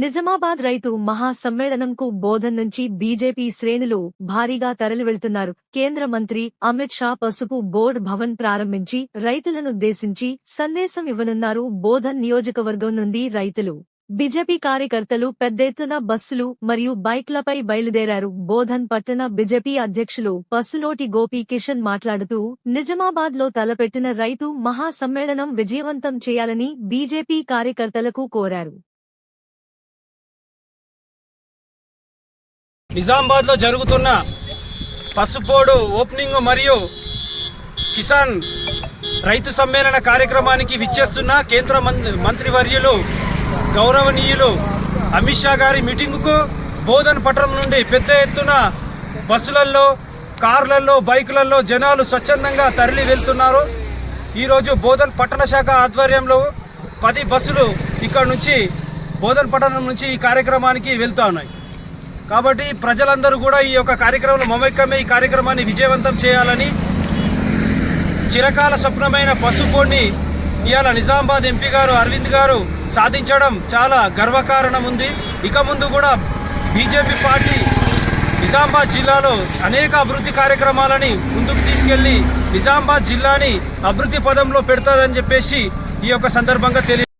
నిజామాబాద్ రైతు మహాసమ్మేళనంకు బోధన్ నుంచి బీజేపీ శ్రేణులు భారీగా తరలివెళ్తున్నారు. కేంద్ర మంత్రి అమిత్ షా పసుపు బోర్డ్ భవన్ ప్రారంభించి రైతులనుద్దేశించి సందేశం ఇవ్వనున్నారు. బోధన్ నియోజకవర్గం నుండి రైతులు బీజేపీ కార్యకర్తలు పెద్ద ఎత్తున బస్సులు మరియు బైక్లపై బయలుదేరారు. బోధన్ పట్టణ బీజేపీ అధ్యక్షులు పసులోటి గోపీ కిషన్ మాట్లాడుతూ నిజామాబాద్లో తలపెట్టిన రైతు మహాసమ్మేళనం విజయవంతం చేయాలని బీజేపీ కార్యకర్తలకు కోరారు. నిజామాబాద్లో జరుగుతున్న పసుపోడు ఓపెనింగ్ మరియు కిసాన్ రైతు సమ్మేళన కార్యక్రమానికి విచ్చేస్తున్న కేంద్ర మం- మంత్రివర్యులు గౌరవనీయులు అమిత్ షా గారి మీటింగుకు బోధన్ పట్టణం నుండి పెద్ద ఎత్తున బస్సులలో కార్లలో బైకులలో జనాలు స్వచ్ఛందంగా తరలి వెళ్తున్నారు. ఈరోజు బోధన్ పట్టణ శాఖ ఆధ్వర్యంలో పది బస్సులు ఇక్కడ నుంచి బోధన్ పట్టణం నుంచి ఈ కార్యక్రమానికి వెళ్తా ఉన్నాయి. కాబట్టి ప్రజలందరూ కూడా ఈ యొక్క కార్యక్రమంలో మమైకమే ఈ కార్యక్రమాన్ని విజయవంతం చేయాలని చిరకాల స్వప్నమైన పసుపోడిని ఇవాళ నిజామాబాద్ ఎంపీ గారు అరవింద్ గారు సాధించడం చాలా గర్వకారణం ఉంది ఇక ముందు కూడా బీజేపీ పార్టీ నిజామాబాద్ జిల్లాలో అనేక అభివృద్ధి కార్యక్రమాలని ముందుకు తీసుకెళ్ళి నిజామాబాద్ జిల్లాని అభివృద్ధి పదంలో పెడతాదని చెప్పేసి ఈ యొక్క సందర్భంగా తెలియ